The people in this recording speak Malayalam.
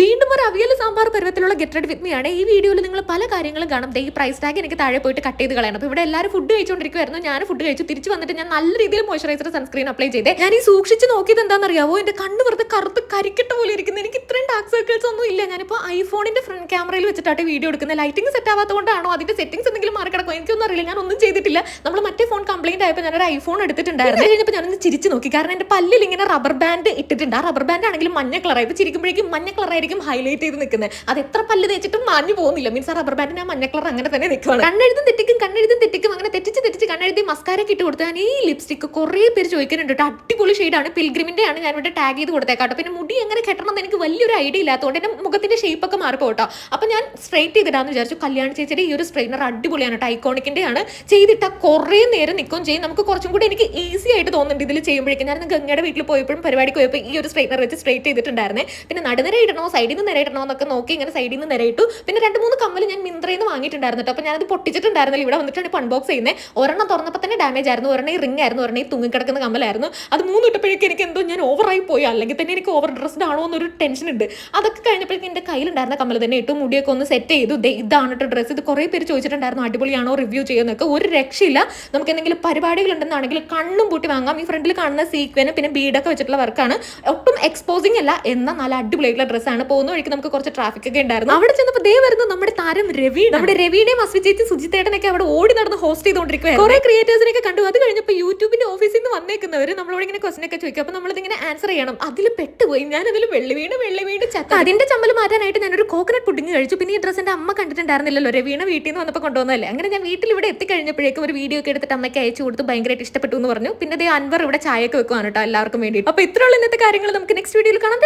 വീണ്ടും ഒരു അവിയൽ സാമ്പാർ പരുവത്തിലുള്ള ഗെറ്റ് റെഡ് വിത്ത് ആണ്. ഈ വീഡിയോയിൽ നിങ്ങൾ പല കാര്യങ്ങളും കാണും. ഈ പ്രൈസ് ടാഗ് എനിക്ക് താഴെ പോയിട്ട് കട്ട് ചെയ്ത് കളയണം. അപ്പോൾ ഇവിടെ എല്ലാവരും ഫുഡ് കഴിച്ചുകൊണ്ടിരിക്കുവായിരുന്നു ഞാൻ ഫുഡ് കഴിച്ചു. തിരിച്ചു വന്നിട്ട് ഞാൻ നല്ല രീതിയിൽ മോയ്സ്ചറൈസർ സൺസ്ക്രീൻ അപ്ലൈ ചെയ്തേ. ഞാൻ ഈ സൂക്ഷിച്ച് നോക്കിയത് എന്താണെന്ന് അറിയാവോ എന്റെ കണ്ണ് വെറുതെ കറുത്ത് കരിക്കട്ട പോലെ ഇരിക്കുന്നത് എനിക്ക് ഇത്രയും ഡാർക്ക് സർക്കിൾസ് ഒന്നും ഇല്ല ഞാനിപ്പോൾ ഐഫോണിന്റെ ഫ്രണ്ട് ക്യാമറയിൽ വെച്ചിട്ടാണ് വീഡിയോ എടുക്കുന്നത്. ലൈറ്റിംഗ് സെറ്റ് ആവാത്തതുകൊണ്ടാണോ? അതിന്റെ സെറ്റിംഗ്സ് എന്തെങ്കിലും മാറി കിടക്കും എനിക്കൊന്നും അറിയില്ല. ഞാൻ ഒന്നും ചെയ്തിട്ടില്ല. നമ്മൾ മറ്റേ ഫോൺ കംപ്ലൈന്റ് ആയപ്പോൾ ഞാനൊരു ഐഫോൺ എടുത്തിട്ടുണ്ടായിരുന്നു. കഴിഞ്ഞപ്പോൾ ഞാനൊന്ന് ചിരിച്ച് നോക്കി. കാരണം എന്റെ പല്ലിൽ ഇങ്ങനെ റബ്ബർ ബാൻഡ് ഇട്ടിട്ടുണ്ട്. ആ റബ്ബർ ബാൻഡ് ആണെങ്കിലും മഞ്ഞ കളറായി ഇത് ചിരിക്കുമ്പോഴേക്കും മഞ്ഞ കളറായിരിക്കും ഹൈലൈറ്റ് ചെയ്ത് നിൽക്കുന്നത്. അത് എത്ര പല്ല് തേച്ചിട്ടും മാഞ്ഞു പോകുന്നില്ല. മീൻസ് ആ റബ്ബർ ബാൻഡിന് ആ മഞ്ഞ കളർ അങ്ങനെ തന്നെ നിൽക്കുകയാണ് കണ്ണെഴുതും തെറ്റിക്കും കണ്ണെഴുതും തെറ്റിക്കും. അങ്ങനെ തെറ്റിച്ച് തെറ്റിച്ച് കണ്ണെഴുതി മസ്കാരൊക്കെ ഇട്ട് കൊടുത്താൽ ഈ ലിപ്സ്റ്റിക് കുറേ പേര് ചോദിക്കുന്നുണ്ട് അടിപൊളി ഷെയ്ഡാണ് പിൽഗ്രിമിന്റെ ആണ് ഞാൻ ഇവിടെ ടാഗ് ചെയ്ത് കൊടുത്തേക്കാട്ടോ. പിന്നെ മുടി എങ്ങനെ കെട്ടണം എന്ന് എനിക്ക് വലിയൊരു ഐഡിയ ഇല്ലാത്തതുകൊണ്ട് എന്റെ മുഖത്തിന്റെ ഷേപ്പ് ഒക്കെ മാറിപ്പോ കേട്ടോ. അപ്പൊ ഞാൻ സ്ട്രൈറ്റ് ചെയ്തിടാന്ന് വിചാരിച്ചു. കല്യാണ ചേച്ചിയുടെ ഈ ഒരു സ്ട്രെയിനർ അടിപൊളിയാണ് കേട്ടോ. ആണ് ചെയ്തിട്ട കുറേ നേരം നിൽക്കുകയും ചെയ്യും. നമുക്ക് കുറച്ചും കൂടി എനിക്ക് ഈസി ആയിട്ട് തോന്നുന്നുണ്ട് ഇതിൽ ചെയ്യുമ്പോഴേക്കും. ഞാൻ ഗംഗയുടെ വീട്ടിൽ പോയപ്പോഴും പരിപാടിക്ക് പോയപ്പോൾ ഈ ഒരു സ്ട്രെയിനർ വെച്ച് സ്ട്രൈറ്റ് ചെയ്തിട്ടുണ്ടായിരുന്നേ. പിന്നെ നടുനിര ഇടണോ സൈഡിൽ നിന്ന് നിര ഇടണോ എന്നൊക്കെ നോക്കി ഇങ്ങനെ സൈഡിൽ നിന്ന് നിരയിട്ടു പിന്നെ രണ്ട് മൂന്ന് കമ്മൽ ഞാൻ മിന്ത്രയിൽ നിന്ന് വാങ്ങിയിട്ടുണ്ടായിരുന്നു കേട്ടോ. അപ്പോൾ ഞാനത് പൊട്ടിച്ചിട്ടുണ്ടായിരുന്നില്ല. ഇവിടെ വന്നിട്ടാണ് ഇപ്പോൾ അൺബോക്സ് ചെയ്യുന്നത് ഒരെണ്ണം തുറന്നപ്പോൾ തന്നെ ഡാമേജ് ആയിരുന്നു. ഒരെണ്ണം ഈ റിംഗ് ആയിരുന്നു. ഒരെണ്ണം ഈ തുങ്ങിക്കിടക്കുന്ന കമ്മലായിരുന്നു. അത് മൂന്ന് ഇട്ടപ്പോഴേക്കും എനിക്ക് എന്തോ ഞാൻ ഓവറായി പോയി. അല്ലെങ്കിൽ തന്നെ എനിക്ക് ഓവർ ഡ്രസ്ഡ് ആണോ എന്നൊരു ടെൻഷൻ ഉണ്ട്. അതൊക്കെ കഴിഞ്ഞപ്പോഴേക്കും എന്റെ കയ്യിലുണ്ടായിരുന്ന കമ്മൽ തന്നെ ഇട്ടു മുടിയൊക്കെ ഒന്ന് സെറ്റ് ചെയ്തു. ഇതാണ് കേട്ടോ ഡ്രസ്സ് ഇത് കുറേ പേര് ചോദിച്ചിട്ടുണ്ടായിരുന്നു അടിപൊളിയാണോ റിവ്യൂ ചെയ്യുന്നൊക്കെ ഒരു രക്ഷയില്ല. നമുക്ക് എന്തെങ്കിലും പരിപാടികൾ ഉണ്ടെന്നാണെങ്കിൽ കണ്ണും പൂട്ടി വാങ്ങാം. ഈ ഫ്രണ്ടിൽ കാണുന്ന സീക്വന് പിന്നെ ബീഡൊക്കെ വെച്ചിട്ടുള്ള വർക്കാണ് ഒട്ടും എക്സ്പോസിംഗ് അല്ല എന്നാൽ നല്ല അടിപൊളിയായിട്ടുള്ള ഡ്രസ്സാണ് പോകുന്ന വഴിക്ക് നമുക്ക് കുറച്ച് ട്രാഫിക് ഒക്കെ ഉണ്ടായിരുന്നു. അവിടെ ചെന്നപ്പോൾ ദേ വരുന്നത് നമ്മുടെ താരം രവി. നമ്മുടെ രവിയുടെയും അസ്വി സുജിത്തേട്ടനൊക്കെ അവിടെ ഓടി നടന്ന് ഹോസ്റ്റ് ചെയ്തുകൊണ്ടിരിക്കുകയാണ് കുറെ ക്രിയേറ്റേഴ്സിനൊക്കെ കണ്ടു. അത് കഴിഞ്ഞപ്പോൾ യൂട്യൂബിന്റെ ഓഫീസിൽ നിന്ന് വന്നേക്കുന്നവർ നമ്മളോട് ഇങ്ങനെ ക്വസ്റ്റൻ ഒക്കെ ചോദിക്കും. അപ്പോൾ നമ്മളിതിങ്ങനെ ആൻസർ ചെയ്യണം. അതിൽ പെട്ടുപോയി. ഞാൻ അതിൽ വെള്ളി വീണ് വെള്ളി വീണ് ചത്ത. അതിന്റെ ചമ്മൽ മാറ്റാനായിട്ട് ഞാനൊരു കോക്കനട്ട് പുഡിങ് കഴിച്ചു. പിന്നെ ഈ ഡ്രസ്സ് എന്റെ അമ്മ കണ്ടിട്ടുണ്ടായിരുന്നില്ലല്ലോ. രവീണ വീട്ടിൽ നിന്ന് വന്നപ്പോൾ കൊണ്ടുവന്നതല്ലേ. അങ്ങനെ ഞാൻ വീട്ടിൽ ഇവിടെ എത്തിക്കഴിഞ്ഞപ്പോഴേക്കും ഒരു വീഡിയോ ഒക്കെ എടുത്തിട്ട് അമ്മയ്ക്ക് അയച്ചു കൊടുത്ത് ഭയങ്കരമായിട്ട് ഇഷ്ടപ്പെട്ടു എന്ന് പറഞ്ഞു. പിന്നെ ദേ അൻവർ ഇവിടെ ചായയൊക്കെ വെക്കുവാണ് കേട്ടോ എല്ലാവർക്കും വേണ്ടി അപ്പോൾ ഇത്രയുള്ള ഇന്നത്തെ കാര്യങ്ങൾ. നമുക്ക് നെക്സ്റ്റ് വീഡിയോയിൽ കാണാം.